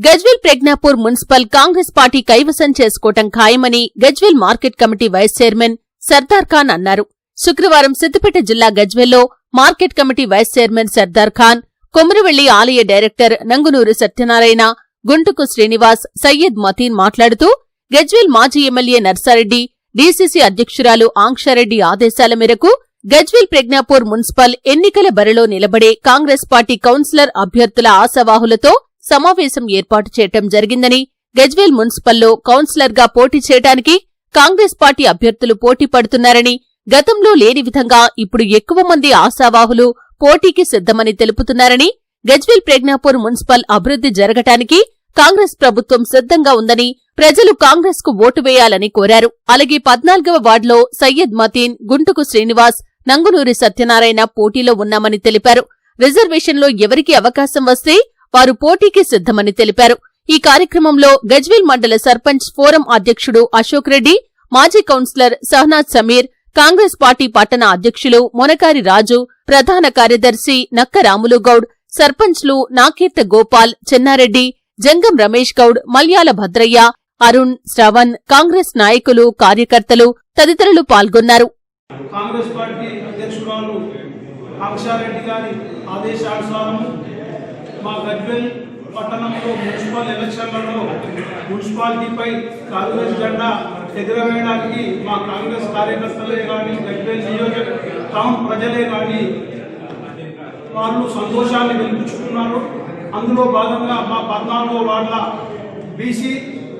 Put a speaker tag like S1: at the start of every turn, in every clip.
S1: Gajwel Prajnapur municipal Congress party కైవసం చేసుకోవటం ఖాయమని Gajwel market committee vice chairman Sardar Khan అన్నారు. శుక్రవారం సిద్దిపేట జిల్లా గజ్వేల్లో market committee vice chairman Sardar Khan Komuravelli ఆలయ డైరెక్టర్ నంగునూరు సత్యనారాయణ గుంటుకు శ్రీనివాస్ సయ్యద్ మతీన్ మాట్లాడుతూ గజ్వేల్ మాజీ ఎమ్మెల్యే నర్సారెడ్డి డీసీసీ అధ్యక్షురాలు ఆంక్షారెడ్డి ఆదేశాల మేరకు గజ్వేల్ ప్రజ్ఞాపూర్ మున్సిపల్ ఎన్నికల బరిలో నిలబడే కాంగ్రెస్ పార్టీ కౌన్సిలర్ అభ్యర్థుల ఆశావాహులతో సమావేశం ఏర్పాటు చేయటం జరిగిందని గజ్వేల్ మున్సిపల్లో కౌన్సిలర్గా పోటీ చేయడానికి కాంగ్రెస్ పార్టీ అభ్యర్థులు పోటీ పడుతున్నారని గతంలో లేని విధంగా ఇప్పుడు ఎక్కువ మంది ఆశావాహులు పోటీకి సిద్ధమని తెలుపుతున్నారని గజ్వేల్ ప్రజ్ఞాపూర్ మున్సిపల్ అభివృద్ధి జరగటానికి కాంగ్రెస్ ప్రభుత్వం సిద్ధంగా ఉందని ప్రజలు కాంగ్రెస్కు ఓటు వేయాలని కోరారు. అలాగే పద్నాలుగవ వార్డులో సయ్యద్ మతీన్ గుంటుకు శ్రీనివాస్ నంగునూరి సత్యనారాయణ పోటీలో ఉన్నామని తెలిపారు. రిజర్వేషన్లో ఎవరికి అవకాశం వస్తే వారు పోటీకి సిద్ధమని తెలిపారు. ఈ కార్యక్రమంలో గజ్వేల్ మండల సర్పంచ్ ఫోరం అధ్యక్షుడు అశోక్ రెడ్డి మాజీ కౌన్సిలర్ సహనాజ్ సమీర్ కాంగ్రెస్ పార్టీ పట్టణ అధ్యక్షులు మొనకారి రాజు ప్రధాన కార్యదర్శి నక్క రాములు గౌడ్ సర్పంచ్లు నాకీర్త గోపాల్ చెన్నారెడ్డి జంగం రమేష్ గౌడ్ మల్యాల భద్రయ్య అరుణ్ శ్రవణ్ కాంగ్రెస్ నాయకులు కార్యకర్తలు తదితరులు పాల్గొన్నారు.
S2: కాంగ్రెస్ పార్టీ అధ్యక్షురాలు గారి ఆదేశానుసారము మా గజ్వెల్ పట్టణంలో మున్సిపల్ ఎలక్షన్లలో మున్సిపాలిటీపై కాంగ్రెస్ జెండా ఎగురవేయడానికి మా కాంగ్రెస్ కార్యకర్తలే కానీ గజ్వెల్ నియోజక టౌన్ ప్రజలే కానీ వాళ్ళు సంతోషాన్ని వెలిపించుకున్నారు. అందులో భాగంగా మా పద్నాలుగో వార్డుల బీసీ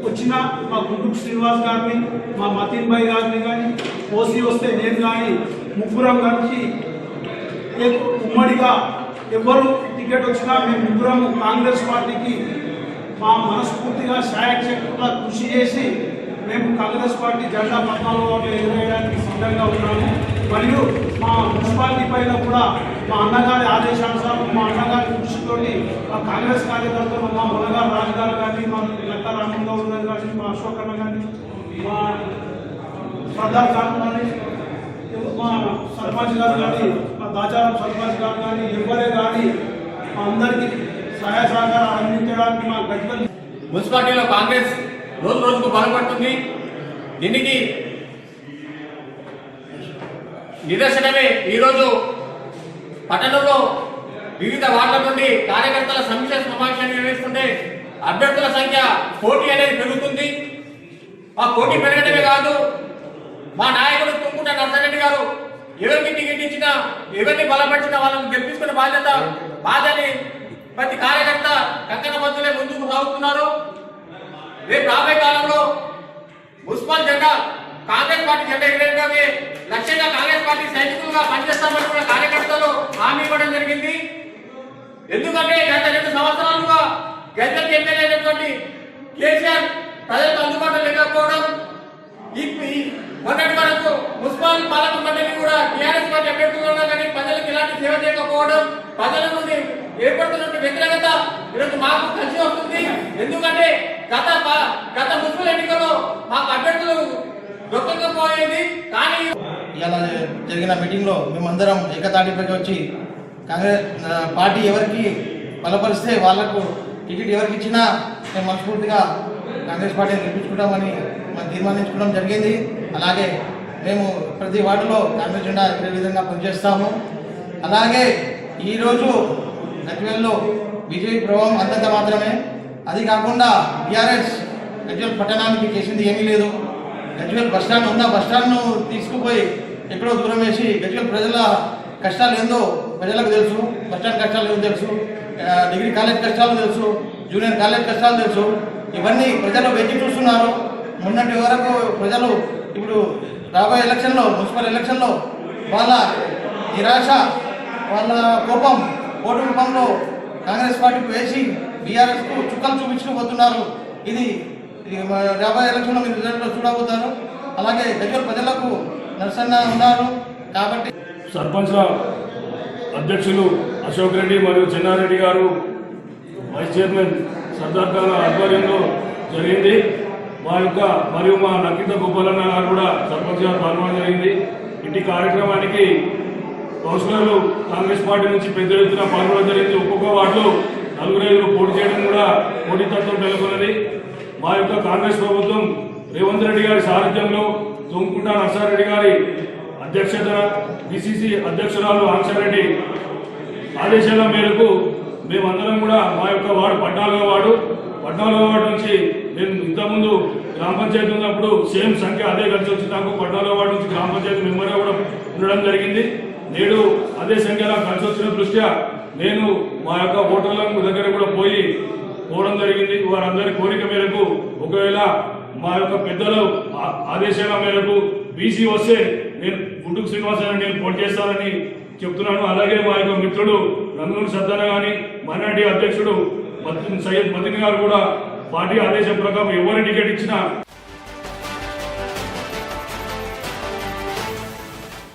S2: వచ్చిన మా గుంటూరు శ్రీనివాస్ గారిని మా మతీన్ భాయ్ గారిని కానీ ఓసీ వస్తే నేను కానీ ముగ్గురం కలిసి ఉమ్మడిగా ఎవరు టికెట్ వచ్చినా మేము ముగ్గురం కాంగ్రెస్ పార్టీకి మా మనస్ఫూర్తిగా శాయశక్తులా కృషి చేసి మేము కాంగ్రెస్ పార్టీ జెండా పద్నాలుగు ఓట్లు ఎదురేయడానికి సిద్ధంగా ఉన్నాము. మరియు మా మున్సిపాలిటీ పైన కూడా మా అన్నగారి ఆదేశానుసారం మా అన్నగారి కృషితో మా కాంగ్రెస్ కార్యకర్తలు మా మునగారు రాజుగారు కానీ మా లెక్క రామగౌడ్ గారు కానీ మా అశోక్ అన్న కానీ మా సర్దార్ ఖాన్ కానీ మా సర్పంచ్ గారు కానీ మా దాచారం సర్పంచ్ గారు కానీ ఎవరే కానీ అందరికీ సహాయ సహకారాలు అందించడానికి మా గజ్వల్
S3: మున్సిపాలిటీలో కాంగ్రెస్ రోజు రోజుకు బలపడుతుంది. దీనికి నిదర్శనమే ఈరోజు పట్టణంలో వివిధ వార్డుల నుండి కార్యకర్తల సమీక్ష సమావేశాన్ని నిర్వహిస్తుంటే అభ్యర్థుల సంఖ్య పోటీ అనేది పెరుగుతుంది. ఆ పోటీ పెరగడమే కాదు మా నాయకుడు తుమ్ముట నర్సరెడ్డి గారు ఎవరికి టికెట్ ఇచ్చినా ఎవరిని బలపరిచినా వాళ్ళని గెలిపించుకునే బాధ్యత బాధని ప్రతి కార్యకర్త కంకణ మధ్యలే ముందుకు సాగుతున్నారు. రేపు రాబోయే కాలంలో మున్సిపల్ జెండా కాంగ్రెస్ పార్టీ జెండా ఎగిరేయడమే లక్ష్యంగా కాంగ్రెస్ పార్టీ సైనికులుగా పనిచేస్తామని కూడా కార్యకర్తలు హామీ ఇవ్వడం జరిగింది. ఎందుకంటే గత రెండు సంవత్సరాలుగా గద్దెకి ఎమ్మెల్యేటువంటి అయినటువంటి కేసీఆర్ ప్రజలకు అందుబాటులో లేకపోవడం మొన్నటి వరకు మున్సిపల్ పాలక మండలి కూడా టీఆర్ఎస్ పార్టీ అభ్యర్థులుగా కానీ ప్రజలకు ఇలాంటి సేవ చేయకపోవడం ప్రజల నుండి ఏర్పడుతున్న వ్యతిరేకత ఈరోజు మాకు కలిసి వస్తుంది. ఎందుకంటే గత గత మున్సిపల్ ఎన్నికల్లో మాకు అభ్యర్థులు దొరకకపోయేది కానీ
S4: ఇలా జరిగిన మీటింగ్లో మేమందరం ఏకతాటిపైకి వచ్చి కాంగ్రెస్ పార్టీ ఎవరికి బలపరిస్తే వాళ్ళకు టికెట్ ఎవరికి ఇచ్చినా మేము మనస్ఫూర్తిగా కాంగ్రెస్ పార్టీని గెలిపించుకుంటామని మనం తీర్మానించుకోవడం జరిగింది. అలాగే మేము ప్రతి వార్డులో కాంగ్రెస్ జెండా ఎగిరే విధంగా పనిచేస్తాము. అలాగే ఈరోజు గజ్వేల్లో బీజేపీ ప్రభావం అంతంత మాత్రమే. అది కాకుండా బీఆర్ఎస్ గజ్వేల్ పట్టణానికి చేసింది ఏమీ లేదు. గజ్వేల్ బస్ స్టాండ్ ఉన్న బస్ తీసుకుపోయి ఎక్కడో దూరం వేసి గజ్వేల్ ప్రజల కష్టాలు ఏందో ప్రజలకు తెలుసు. బస్టాండ్ కష్టాలు ఏందో తెలుసు? డిగ్రీ కాలేజ్ కష్టాలు తెలుసు. జూనియర్ కాలేజ్ కష్టాలు తెలుసు. ఇవన్నీ ప్రజలు వెతికి చూస్తున్నారు. మొన్నటి వరకు ప్రజలు ఇప్పుడు రాబోయే ఎలక్షన్లో మున్సిపల్ ఎలక్షన్లో వాళ్ళ నిరాశ వాళ్ళ కోపం ఓటు రూపంలో కాంగ్రెస్ పార్టీకి వేసి బీఆర్ఎస్కు చుక్కలు చూపించుకుపోతున్నారు. ఇది రాబోయే ఎలక్షన్లో మీరు రిజల్ట్లో చూడబోతారు. అలాగే దగ్గర ప్రజలకు నరసన్న ఉన్నారు. కాబట్టి
S5: సర్పంచ్ల అధ్యక్షులు అశోక్ రెడ్డి మరియు చెన్నారెడ్డి గారు వైస్ చైర్మన్ సర్దార్ ఖాన్ ఆధ్వర్యంలో జరిగింది. మా యొక్క మరియు మా నకిత గోపాలన్న గారు కూడా సర్పంచ్ గారు పాల్గొనడం జరిగింది. ఇటు కార్యక్రమానికి కౌన్సిలర్లు కాంగ్రెస్ పార్టీ నుంచి పెద్ద ఎత్తున పాల్గొనడం జరిగింది. ఒక్కొక్క వార్డులో నలుగురు ఐదుగురు పోటీ చేయడం కూడా పోటీతత్వం నెలకొన్నది. మా యొక్క కాంగ్రెస్ ప్రభుత్వం రేవంత్ రెడ్డి గారి సారథ్యంలో తుమ్కుంట నర్సారెడ్డి గారి అధ్యక్షతన డిసిసి అధ్యక్షురాలు ఆంక్షారెడ్డి ఆదేశాల మేరకు మేమందరం కూడా మా యొక్క వార్డు పద్నాలుగో వార్డు పద్నాలుగో వాడు నుంచి నేను ఇంతకుముందు గ్రామ పంచాయతీ ఉన్నప్పుడు సేమ్ సంఖ్య అదే కలిసి వచ్చి నాకు పద్నాలుగో వార్డు నుంచి గ్రామ పంచాయతీ మెంబర్గా కూడా ఉండడం జరిగింది. నేడు అదే సంఖ్య కలిసి వచ్చిన దృష్ట్యా నేను మా యొక్క ఓటర్ల దగ్గర కూడా పోయి పోవడం జరిగింది. వారందరి కోరిక మేరకు ఒకవేళ మా యొక్క పెద్దలు ఆదేశాల మేరకు బీసీ వస్తే నేను గుడ్డుకు శ్రీనివాసాన్ని నేను పోటీ చేస్తానని చెప్తున్నాను. అలాగే మా యొక్క మిత్రుడు రంగూరు సద్దన గాని మైనార్టీ అధ్యక్షుడు మద్దిన్ సయ్యద్ మదీన్ గారు కూడా పార్టీ ఆదేశం ప్రకారం ఎవరు టికెట్ ఇచ్చినా